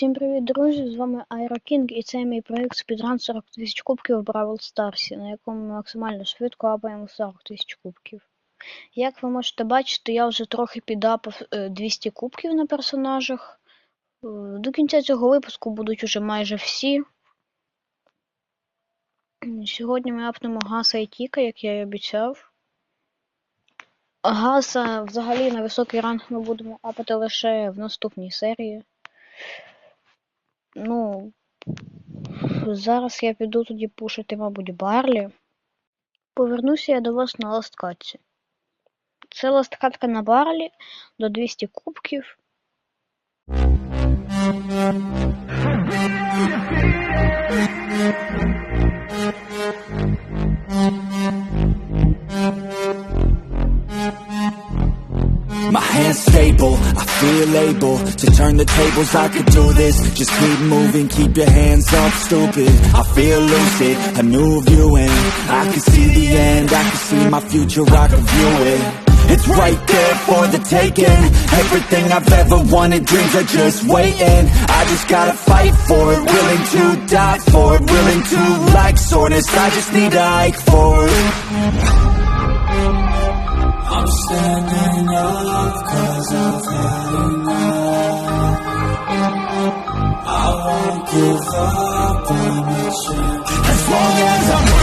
Всім привіт, друзі! З вами Аерокінг і це мій проєкт Speedrun 40 тисяч кубків в Бравл Старсі, на якому ми максимально швидко апаємо 40 тисяч кубків. Як ви можете бачити, я вже трохи підапав е, 200 кубків на персонажах. Е, До кінця цього випуску будуть уже майже всі. Сьогодні ми апнемо Гаса і Тіка, як я і обіцяв. Гаса взагалі на високий ранг ми будемо апати лише в наступній серії. Ну, зараз я піду тоді пушити, мабуть, Барлі. Повернуся я до вас на ласткатці. Це ласткатка на Барлі до 200 кубків. My hands stable, I feel able to turn the tables. I could do this. Just keep moving, keep your hands up, stupid. I feel lucid, a new view, and I can see the end. I can see my future, I can view it. It's right there for the taking. Everything I've ever wanted, dreams are just waiting. I just gotta fight for it, willing to die for it, willing to like soreness. I just need a hike for it. I'm standing I've had enough I won't give up on the As long as I'm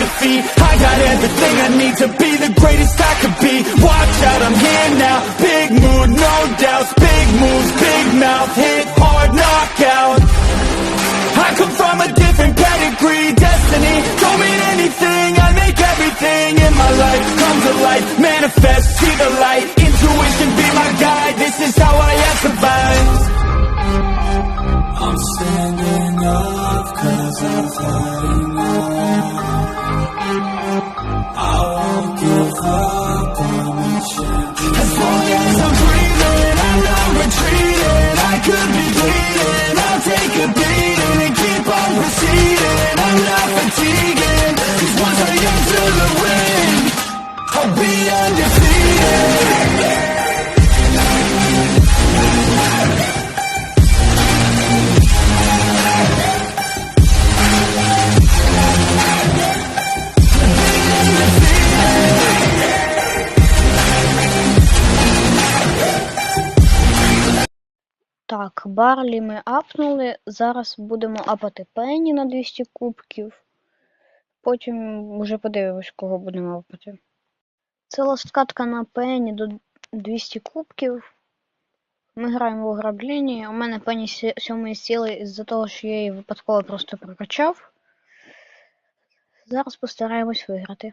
defeat I got everything I need to be the greatest I could be. Watch out, I'm here now, big mood, no doubts. Big moves, big mouth, hit hard, knockout I come from a different pedigree, destiny. Don't mean anything, I make everything in my life Come to life, manifest, see the light. Intuition be my guide, this is how I have survived. I'm standing up Барлі ми апнули. Зараз будемо апати Пенні на 200 кубків. Потім вже подивимось, кого будемо апати. Це ласткатка на Пенні до 200 кубків. Ми граємо в ограблення. У мене Пенні сі- сьомої сили із-за того, що я її випадково просто прокачав. Зараз постараємось виграти.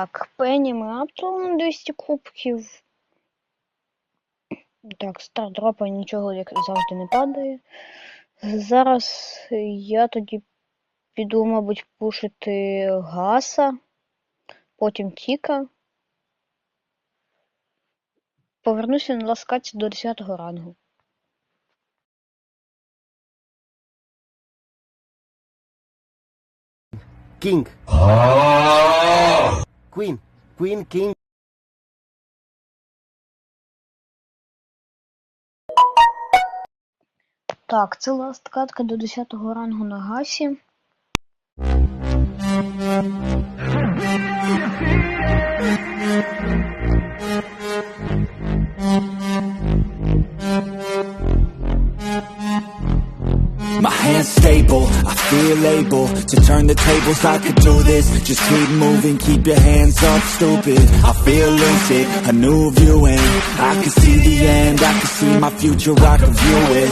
Так, Пенні ми апнули 200 кубків. Так, стар дропа нічого, як завжди, не падає. Зараз я тоді піду, мабуть, пушити гаса, потім Тіка. Повернуся на ласкаці до 10 рангу. King. Queen. Queen, King. Так, це ласт катка до 10 рангу на гасі. My hands stable, I feel able to turn the tables. I could do this. Just keep moving, keep your hands up, stupid. I feel lucid, a new viewing. I can see the end, I can see my future, I can view it.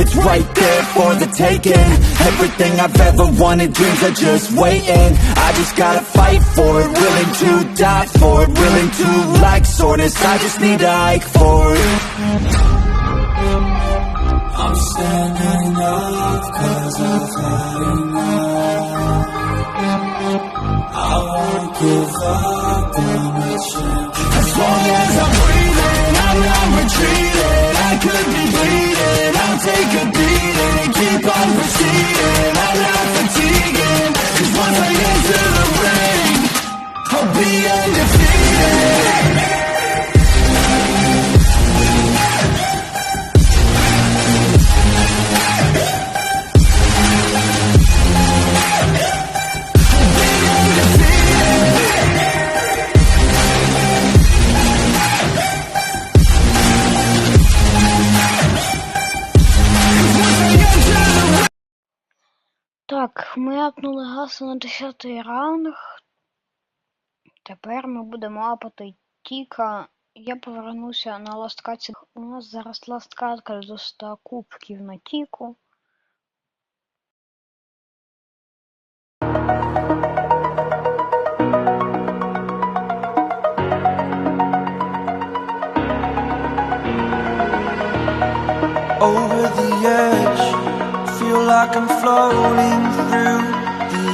It's right there for the taking. Everything I've ever wanted, dreams are just waiting. I just gotta fight for it, willing to die for it, willing to like soreness. I just need to hike for it. I'm standing up cause I've had enough Так, ми апнули гаса на 10 ранг. Тепер ми будемо апати Тіка. Я повернуся на ласткаці. У нас зараз ласткатка до 100 кубків на Тіку. over the edge. Feel like I'm floating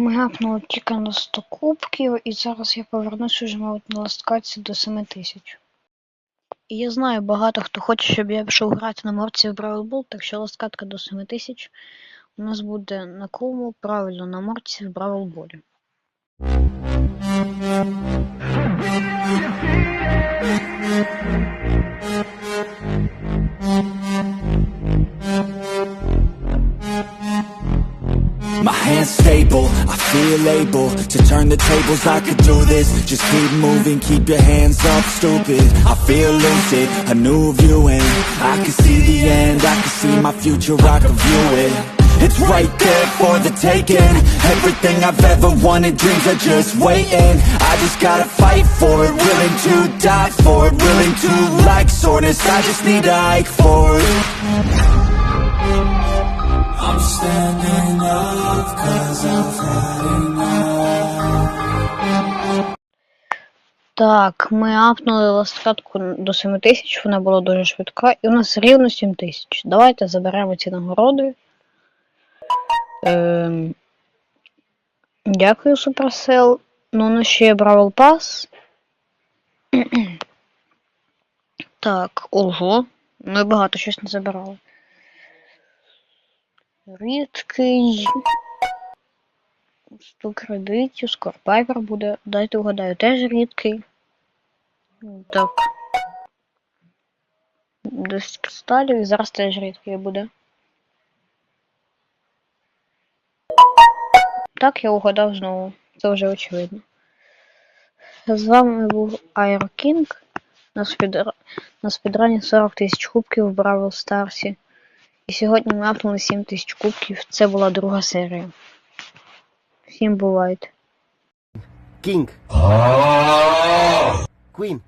ми апнули Тіка на 100 кубків, і зараз я повернусь уже, мабуть, на ласткаці до 7000. І я знаю, багато хто хоче, щоб я пішов грати на морці в Бравл Бол, так що ласткатка до 7000 у нас буде на кому, правильно, на морці в Бравл Болі. My hands stable, I feel able to turn the tables. I could do this. Just keep moving, keep your hands up, stupid. I feel lucid, a new view viewing. I can see the end, I can see my future, I can view it. It's right there for the taking. Everything I've ever wanted, dreams are just waiting. I just gotta fight for it, willing to die for it, willing to like soreness. I just need to hike for it. Так, ми апнули ласткатку до 7000, вона була дуже швидка, і у нас рівно 7000. Давайте заберемо ці нагороди. Ем... Дякую, Supercell. Ну, у нас ще є Бравл Пас. Так, ого. Ми багато щось не забирали. Рідкий. 100 кредитів, скорпайпер буде. Дайте угадаю, теж рідкий. Так. 10 кристалів і зараз теж рідкий буде. Так, я угадав знову. Це вже очевидно. З вами був Айрокінг. на спідрані 40 тисяч кубків в Бравл Старсі. І сьогодні ми апнули 7 тисяч кубків. Це була друга серія. Всім бувайте. King. Queen.